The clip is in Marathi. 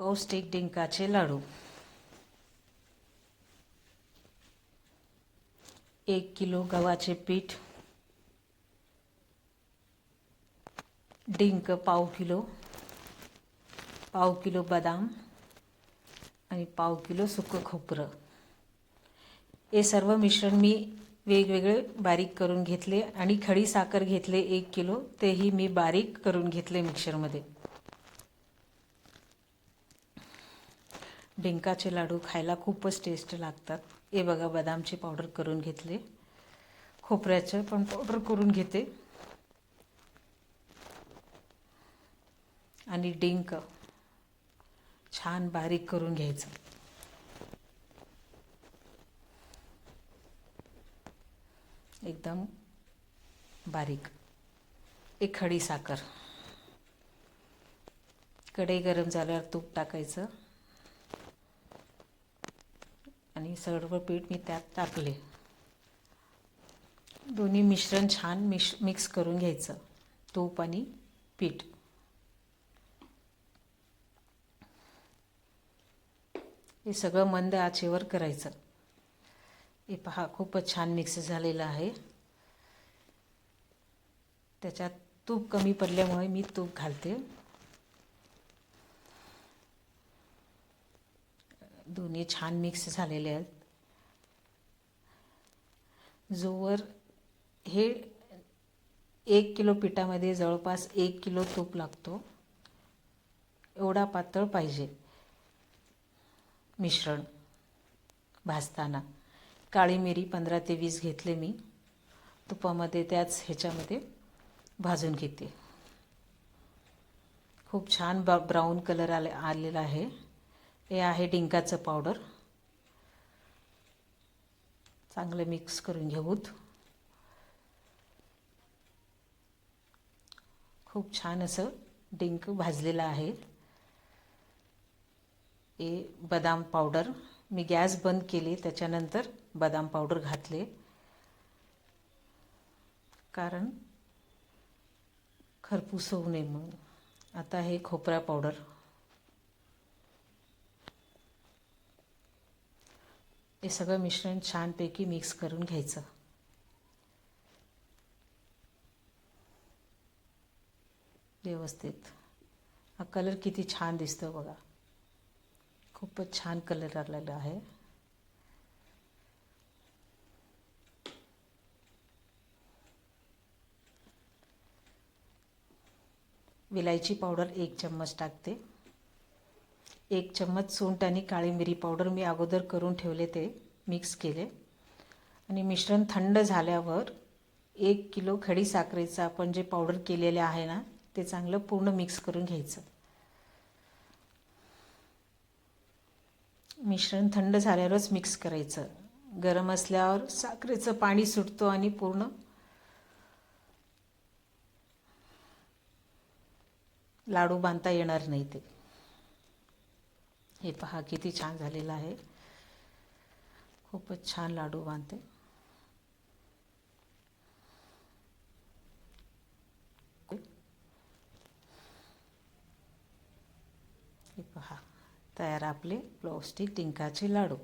पौष्टिक डिंकाचे लाडू. एक किलो गव्हाचे पीठ. डिंक पाव किलो. पाव किलो बदाम. आणि पाव किलो सुकं खोबरं. हे सर्व मिश्रण मी वेगवेगळे बारीक करून घेतले आणि खडी साखर घेतले एक किलो. तेही मी बारीक करून घेतले मिक्सरमध्ये. डिंकाचे लाडू खायला खूपच टेस्ट लागतात. हे बघा बदामची पावडर करून घेतले. खोबऱ्याचं पण पावडर करून घेते. आणि डिंक छान बारीक करून घ्यायचं. एकदम बारीक. एक खडी साखर. कढई गरम झाल्यावर तूप टाकायचं. आणि सर्व पीठ मी त्यात टाकले. दोन्ही मिश्रण छान मिश मिक्स करून घ्यायचं. तूप आणि पीठ. हे सगळं मंद आचेवर करायचं. हे पहा खूपच छान मिक्स झालेलं आहे. त्याच्यात तूप कमी पडल्यामुळे मी तूप घालते. दोन्ही छान मिक्स झालेले आहेत. जोवर हे एक किलो पिठामध्ये जवळपास एक किलो तूप लागतो. एवढा पातळ पाहिजे मिश्रण भाजताना. काळी मिरी पंधरा ते वीस घेतले मी. तुपामध्ये त्याच ह्याच्यामध्ये भाजून घेते. खूप छान ब ब्राऊन कलर आले आलेला आहे. हे आहे डिंकाचं पावडर. चांगलं मिक्स करून घेऊत. खूप छान असं डिंक भाजलेलं आहे. हे बदाम पावडर मी गॅस बंद केली त्याच्यानंतर बदाम पावडर घातले. कारण खरपूस होऊ नये म्हणून. आता हे खोबरा पावडर. हे सगळं मिश्रण छानपैकी मिक्स करून घ्यायचं. व्यवस्थित. हा कलर किती छान दिसतो बघा. खूपच छान कलर आलेला आहे. विलायची पावडर एक चम्मच टाकते. एक चम्मच सुंठ आणि काळी मिरी पावडर मी अगोदर करून ठेवले ते मिक्स केले. आणि मिश्रण थंड झाल्यावर एक किलो खडी साखरेचं आपण जे पावडर केलेले आहे ना ते चांगलं पूर्ण मिक्स करून घ्यायचं. मिश्रण थंड झाल्यावरच मिक्स करायचं. गरम असल्यावर साखरेचं पाणी सुटतो आणि पूर्ण लाडू बांधता येणार नाही ते. हे पहा किती छान झालेलं आहे. खूपच छान लाडू बांधते. हे पहा तयार आपले प्लॉस्टिक डिंकाचे लाडू.